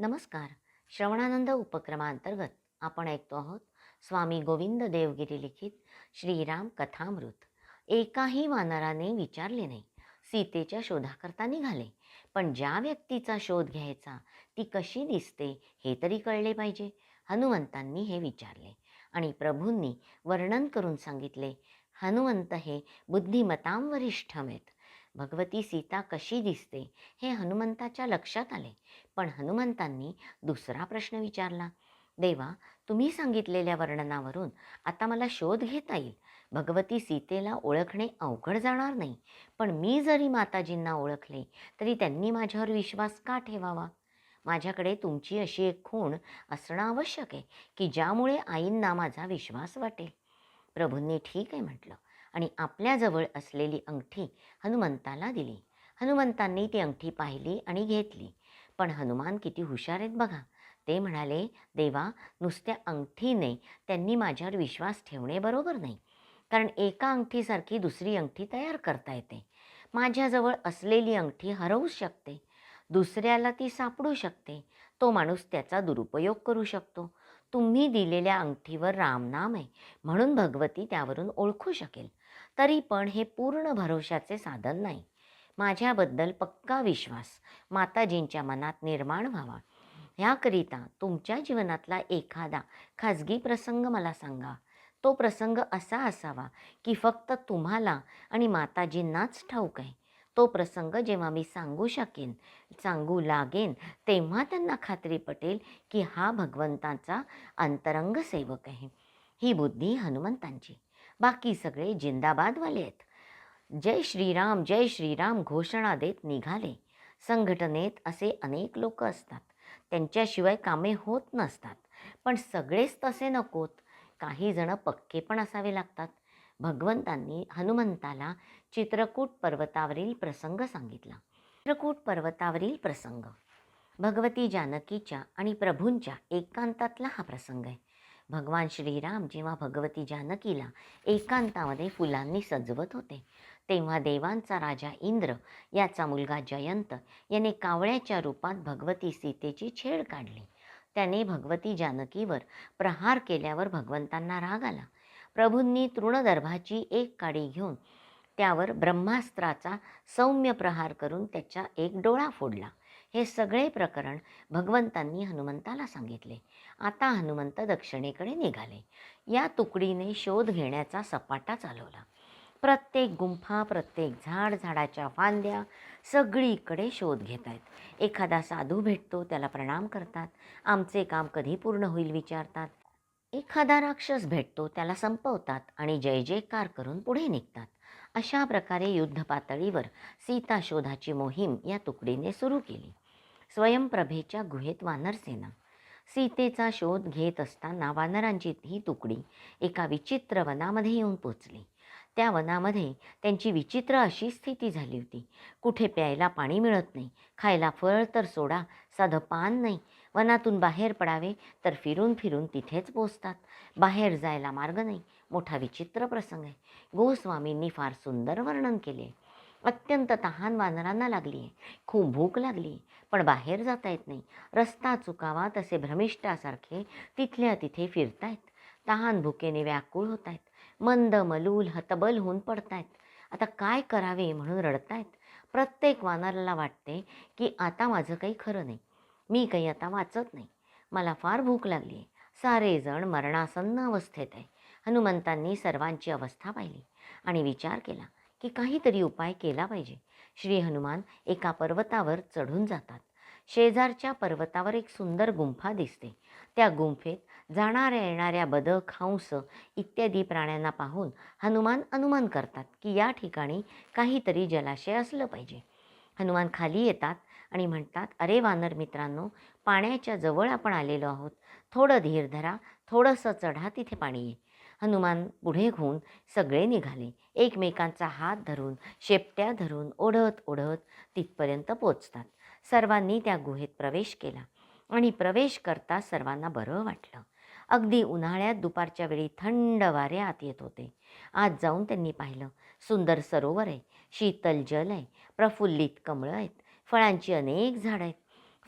नमस्कार. श्रवणानंद उपक्रमांतर्गत आपण ऐकतो आहोत स्वामी गोविंद देवगिरी लिखित श्रीराम कथामृत. एकाही वानराने विचारले नाही. सीतेच्या शोधाकरता निघाले. पण ज्या व्यक्तीचा शोध घ्यायचा ती कशी दिसते हे तरी कळले पाहिजे. हनुमंतांनी हे विचारले आणि प्रभूंनी वर्णन करून सांगितले हनुमंत हे बुद्धिमतां वरिष्ठमेत भगवती सीता कशी दिसते हे हनुमंताच्या लक्षात आले. पण हनुमंतांनी दुसरा प्रश्न विचारला. देवा तुम्ही सांगितलेल्या वर्णनावरून आता मला शोध घेता येईल. भगवती सीतेला ओळखणे अवघड जाणार नाही. पण मी जरी माताजींना ओळखले तरी त्यांनी माझ्यावर विश्वास का ठेवावा? माझ्याकडे तुमची अशी एक खूण असणं आवश्यक आहे की ज्यामुळे आईंना माझा विश्वास वाटेल. प्रभूंनी ठीक आहे म्हटलं. आणि आपल्याजवळ असलेली अंगठी हनुमंताला दिली. हनुमंतांनी ती अंगठी पाहिली आणि घेतली. पण हनुमान किती हुशार आहेत बघा. ते म्हणाले देवा नुसत्या अंगठीने त्यांनी माझ्यावर विश्वास ठेवणे बरोबर नाही. कारण एका अंगठीसारखी दुसरी अंगठी तयार करता येते. माझ्याजवळ असलेली अंगठी हरवू शकते. दुसऱ्याला ती सापडू शकते. तो माणूस त्याचा दुरुपयोग करू शकतो. तुम्ही दिलेल्या अंगठीवर रामनाम आहे म्हणून भगवती त्यावरून ओळखू शकेल. तरी पण हे पूर्ण भरोशाचे साधन नाही. माझ्याबद्दल पक्का विश्वास माताजींच्या मनात निर्माण व्हावा. ह्याकरिता तुमच्या जीवनातला एखादा खाजगी प्रसंग मला सांगा. तो प्रसंग असा असावा की फक्त तुम्हाला आणि माताजींनाच ठाऊक आहे. तो प्रसंग जेव्हा मी सांगू शकेन सांगू लागेन तेव्हा त्यांना खात्री पटेल की हा भगवंताचा अंतरंग सेवक आहे. ही बुद्धी हनुमंतांची. बाकी सगळे जिंदाबादवाले आहेत. जय श्रीराम जय श्रीराम घोषणा देत निघाले. संघटनेत असे अनेक लोक असतात. त्यांच्याशिवाय कामे होत नसतात. पण सगळेच तसे नकोत. काही जण पक्के पण असावे लागतात. भगवंतांनी हनुमंताला चित्रकूट पर्वतावरील प्रसंग सांगितला. चित्रकूट पर्वतावरील प्रसंग. भगवती जानकीच्या आणि प्रभूंच्या एकांतातला हा प्रसंग आहे. भगवान श्रीराम जेव्हा भगवती जानकीला एकांतामध्ये फुलांनी सजवत होते तेव्हा देवांचा राजा इंद्र याचा मुलगा जयंत याने कावळ्याच्या रूपात भगवती सीतेची छेड काढली. त्याने भगवती जानकीवर प्रहार केल्यावर भगवंतांना राग आला. प्रभूंनी तृणदर्भाची एक काडी घेऊन त्यावर ब्रह्मास्त्राचा सौम्य प्रहार करून त्याचा एक डोळा फोडला. हे सगळे प्रकरण भगवंतांनी हनुमंताला सांगितले. आता हनुमंत दक्षिणेकडे निघाले. या तुकडीने शोध घेण्याचा सपाटा चालवला. प्रत्येक गुंफा प्रत्येक झाड झाडाच्या फांद्या सगळीकडे शोध घेत आहेत. एखादा साधू भेटतो त्याला प्रणाम करतात. आमचे काम कधी पूर्ण होईल विचारतात. एखादा राक्षस भेटतो त्याला संपवतात आणि जय जयकार करून पुढे निघतात. अशा प्रकारे युद्ध पातळीवर सीता शोधाची मोहीम या तुकडीने सुरू केली. स्वयंप्रभेच्या गुहेत वानरसेना सीतेचा शोध घेत असताना वानरांची ही तुकडी एका विचित्र वनामध्ये येऊन पोचली. त्या वनामध्ये त्यांची विचित्र अशी स्थिती झाली होती. कुठे प्यायला पाणी मिळत नाही खायला फळ तर सोडा साधं पान नाही वनातून बाहेर पडावे तर फिरून फिरून तिथेच पोचतात. बाहेर जायला मार्ग नाही. मोठा विचित्र प्रसंग आहे. गोस्वामींनी फार सुंदर वर्णन केले अत्यंत तहान वानरांना लागली आहे. खूप भूक लागली आहे. पण बाहेर जाता येत नाही. रस्ता चुकावा तसे भ्रमिष्ठासारखे तिथल्या तिथे फिरतायत. तहान भुकेने व्याकुळ होत आहेत मंद मलूल हतबल होऊन पडतायत. आता काय करावे म्हणून रडतायत? प्रत्येक वानराला वाटते की आता माझं काही खरं नाही. मी काही आता वाचत नाही. मला फार भूक लागली आहे. सारे जण मरणासन्न अवस्थेत आहे. हनुमंतांनी सर्वांची अवस्था पाहिली आणि विचार केला की काहीतरी उपाय केला पाहिजे. श्री हनुमान एका पर्वतावर चढून जातात. शेजारच्या पर्वतावर एक सुंदर गुंफा दिसते. त्या गुंफेत जाणाऱ्या येणाऱ्या बदक हंस इत्यादी प्राण्यांना पाहून हनुमान अनुमान करतात की या ठिकाणी काहीतरी जलाशय असलं पाहिजे. हनुमान खाली येतात आणि म्हणतात अरे वानर मित्रांनो पाण्याच्या जवळ आपण आलेलो आहोत. थोडं धीर धरा थोडंसं चढा तिथे पाणी आहे हनुमान पुढे घेऊन सगळे निघाले. एकमेकांचा हात धरून शेपट्या धरून ओढत ओढत तिथपर्यंत पोचतात. सर्वांनी त्या गुहेत प्रवेश केला आणि प्रवेश करता सर्वांना बरं वाटलं. अगदी उन्हाळ्यात दुपारच्या वेळी थंड वारे आत येत होते. आत जाऊन त्यांनी पाहिलं सुंदर सरोवर आहे शीतल जल आहे प्रफुल्लित कमळं आहेत फळांची अनेक झाडं आहेत.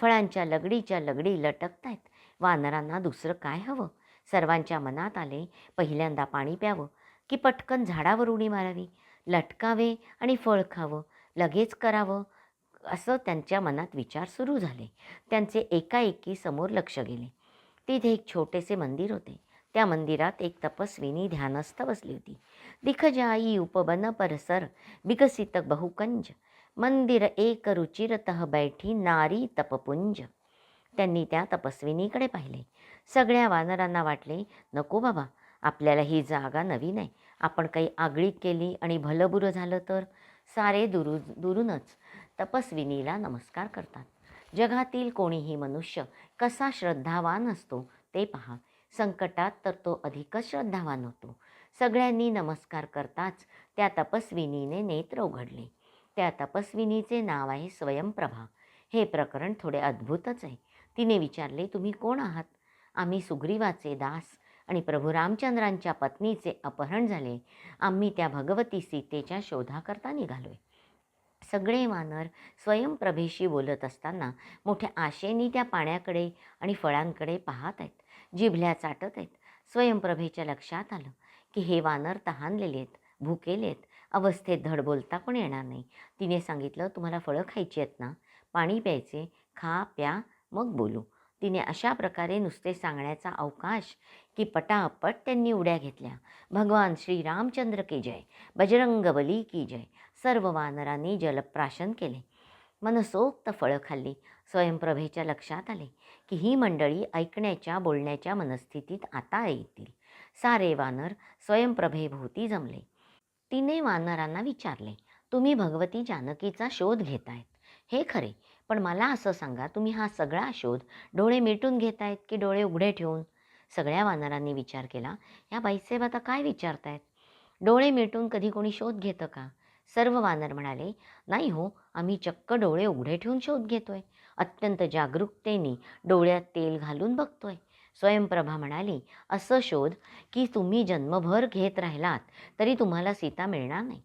फळांच्या लगडीच्या लगडी लटकत आहेत. वानरांना दुसरं काय हवं? सर्वांच्या मनात आले पहिल्यांदा पाणी प्यावं की पटकन झाडावर उडी मारावी? लटकावे आणि फळ खावं लगेच करावं? असं त्यांच्या मनात विचार सुरू झाले. त्यांचे एकाएकी समोर लक्ष गेले. तिथे एक छोटेसे मंदिर होते. त्या मंदिरात एक तपस्विनी ध्यानस्थ बसली होती. दिखजाई उपवन परसर विकसित बहुकंज. मंदिर एक रुचिरतः बैठी नारी तपपुंज. त्यांनी त्या तपस्विनीकडे पाहिले. सगळ्या वानरांना वाटले नको बाबा आपल्याला ही जागा नवीन आहे. आपण काही आगळीक केली आणि भलबुरं झालं तर? सारे दुरू दुरूनच तपस्विनीला नमस्कार करतात. जगातील कोणीही मनुष्य कसा श्रद्धावान असतो ते पहा. संकटात तर तो अधिकच श्रद्धावान होतो. सगळ्यांनी नमस्कार करताच त्या तपस्विनीने नेत्र उघडले. त्या तपस्विनीचे नाव आहे स्वयंप्रभा. हे प्रकरण थोडे अद्भुतच आहे. तिने विचारले तुम्ही कोण आहात? आम्ही सुग्रीवाचे दास आणि प्रभू रामचंद्रांच्या पत्नीचे अपहरण झाले. आम्ही त्या भगवती सीतेच्या शोधाकरता निघालोय. सगळे वानर स्वयंप्रभेशी बोलत असताना मोठ्या आशेने त्या पाण्याकडे आणि फळांकडे पाहत आहेत जिभल्या चाटत आहेत. स्वयंप्रभेच्या लक्षात आलं की हे वानर तहानलेले आहेत भुकेले आहेत. अवस्थेत धड बोलता पण येणार नाही. तिने सांगितलं तुम्हाला फळं खायची आहेत ना? पाणी प्यायचे खा प्या मग बोलू. तिने अशा प्रकारे नुसते सांगण्याचा अवकाश की पटापट त्यांनी उड्या घेतल्या. भगवान श्रीरामचंद्र की जय बजरंगबली की जय. सर्व वानरांनी जलप्राशन केले. मनसोक्त फळं खाल्ली. स्वयंप्रभेच्या लक्षात आले की ही मंडळी ऐकण्याच्या बोलण्याच्या मनस्थितीत आता येतील. सारे वानर स्वयंप्रभेभोवती जमले. तिने वानरांना विचारले तुम्ही भगवती जानकीचा शोध घेतायत. हे खरे. पण मला असं सांगा तुम्ही हा सगळा शोध डोळे मिटून घेतायत की डोळे उघडे ठेवून? सगळ्या वानरांनी विचार केला या बाईसाहेब आता काय विचारतायत? डोळे मिटून कधी कोणी शोध घेतं का? सर्व वानर म्हणाले नाही हो आम्ही चक्क डोळे उघडे ठेवून शोध घेतोय. अत्यंत जागरूकतेने डोळ्यात तेल घालून बघतोय. स्वयंप्रभा म्हणाली असं शोध की तुम्ही जन्मभर घेत राहिलात तरी तुम्हाला सीता मिळणार नाही.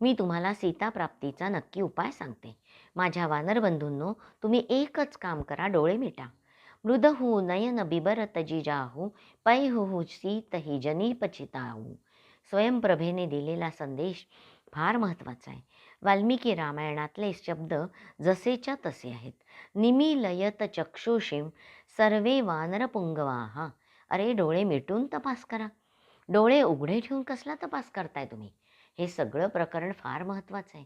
मी तुम्हाला सीता प्राप्तीचा नक्की उपाय सांगते. माझ्या वानरबंधूंनो तुम्ही एकच काम करा डोळे मिटा. मृदहू नयन बिबरत पै पैहुहू सीत ही जनीपचिताहू. स्वयंप्रभेने दिलेला संदेश फार महत्त्वाचा आहे. वाल्मिकी रामायणातले शब्द जसेच्या तसे आहेत. निमिलयत चक्षुषीम सर्वे वानरपुंगवाहा अरे डोळे मिटून तपास करा. डोळे उघडे ठेवून कसला तपास करताय तुम्ही? हे सगळं प्रकरण फार महत्त्वाचं आहे.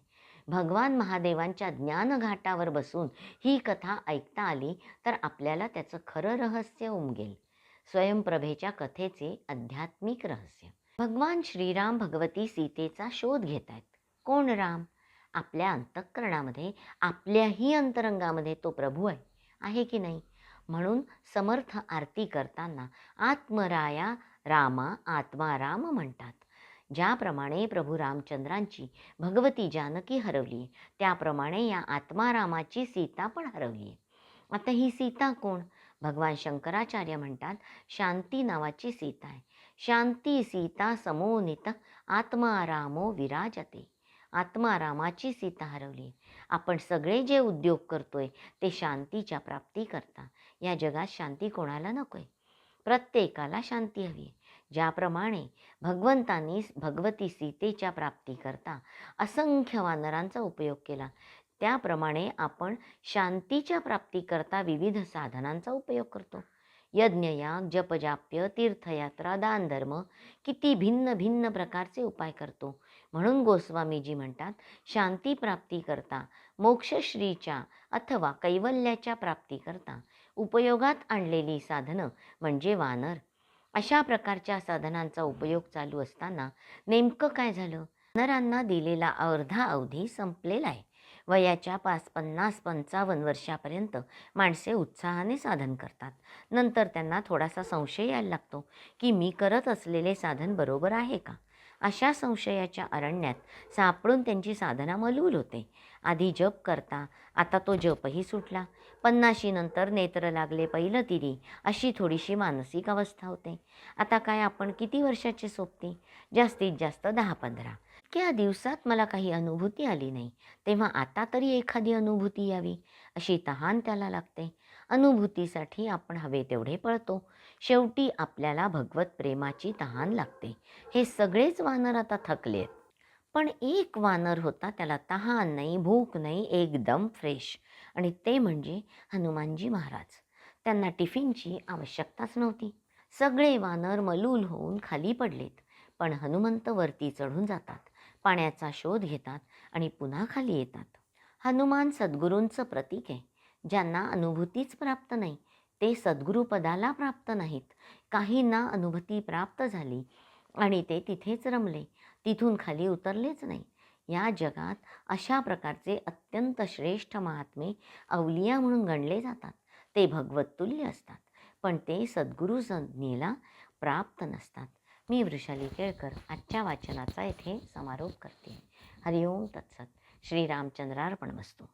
भगवान महादेवांच्या ज्ञानघाटावर बसून ही कथा ऐकता आली तर आपल्याला त्याचं खरं रहस्य उमगेल. स्वयंप्रभेच्या कथेचे आध्यात्मिक रहस्य. भगवान श्रीराम भगवती सीतेचा शोध घेत आहेत कोण राम? आपल्या अंतःकरणामध्ये आपल्याही अंतरंगामध्ये तो प्रभू आहे. आहे की नाही? म्हणून समर्थ आरती करताना आत्मराया रामा आत्मा राम म्हणतात. ज्याप्रमाणे प्रभू रामचंद्रांची भगवती जानकी हरवली त्याप्रमाणे या आत्मारामाची सीता पण हरवली आहे आता ही सीता कोण? भगवान शंकराचार्य म्हणतात शांती नावाची सीता आहे. शांती सीता समोनित आत्मारामो विराजते. आत्मारामाची सीता हरवली आपण सगळे जे उद्योग करतोय ते शांतीच्या प्राप्ती करता. या जगात शांती कोणाला नको आहे प्रत्येकाला शांती हवी आहे. ज्याप्रमाणे भगवंतांनी भगवती सीतेच्या प्राप्तीकरता असंख्य वानरांचा उपयोग केला. त्याप्रमाणे आपण शांतीच्या प्राप्तीकरता विविध साधनांचा उपयोग करतो. यज्ञयाग जपजाप्य तीर्थयात्रा दानधर्म किती भिन्न भिन्न प्रकारचे उपाय करतो. म्हणून गोस्वामीजी म्हणतात शांती प्राप्तीकरता मोक्षश्रीच्या अथवा कैवल्याच्या प्राप्तीकरता उपयोगात आणलेली साधनं म्हणजे वानर. अशा प्रकारच्या साधनांचा उपयोग चालू असताना नेमकं काय झालं? वानरांना दिलेला अर्धा अवधी संपलेला आहे. वयाच्या पाच पन्नास पंचावन्न वर्षापर्यंत माणसे उत्साहाने साधन करतात. नंतर त्यांना थोडासा संशय यायला लागतो की मी करत असलेले साधन बरोबर आहे का? अशा संशयाच्या अरण्यात सापडून त्यांची साधना मलूल होते. आधी जप करता आता तो जपही सुटला. पन्नाशीनंतर नेत्र लागले पहिलं तिरी अशी थोडीशी मानसिक अवस्था होते. आता काय आपण किती वर्षाचे सोबती? जास्तीत जास्त दहा पंधरा. इतक्या दिवसात मला काही अनुभूती आली नाही. तेव्हा आता तरी एखादी अनुभूती यावी अशी तहान त्याला लागते. अनुभूतीसाठी आपण हवे तेवढे पळतो. शेवटी आपल्याला भगवत प्रेमाची तहान लागते. हे सगळेच वानर आता थकलेत. पण एक वानर होता त्याला तहान नाही भूक नाही एकदम फ्रेश. आणि ते म्हणजे हनुमानजी महाराज. त्यांना टिफिनची आवश्यकताच नव्हती. सगळे वानर मलूल होऊन खाली पडलेत. पण हनुमंत वरती चढून जातात. पाण्याचा शोध घेतात आणि पुन्हा खाली येतात. हनुमान सद्गुरूंचं प्रतीक आहे. ज्यांना अनुभूतीच प्राप्त नाही ते सद्गुरुपदाला प्राप्त नाहीत. काहींना अनुभूती प्राप्त झाली आणि ते तिथेच रमले. तिथून खाली उतरलेच नाही. या जगात अशा प्रकारचे अत्यंत श्रेष्ठ महात्मे अवलिया म्हणून गणले जातात. ते भगवततुल्य असतात. पण ते सद्गुरू संज्ञेला प्राप्त नसतात. मी वृषाली केळकर आजच्या वाचनाचा येथे समारोप करते. हरिओम तत्सत. श्रीरामचंद्रार्पण वस्तू.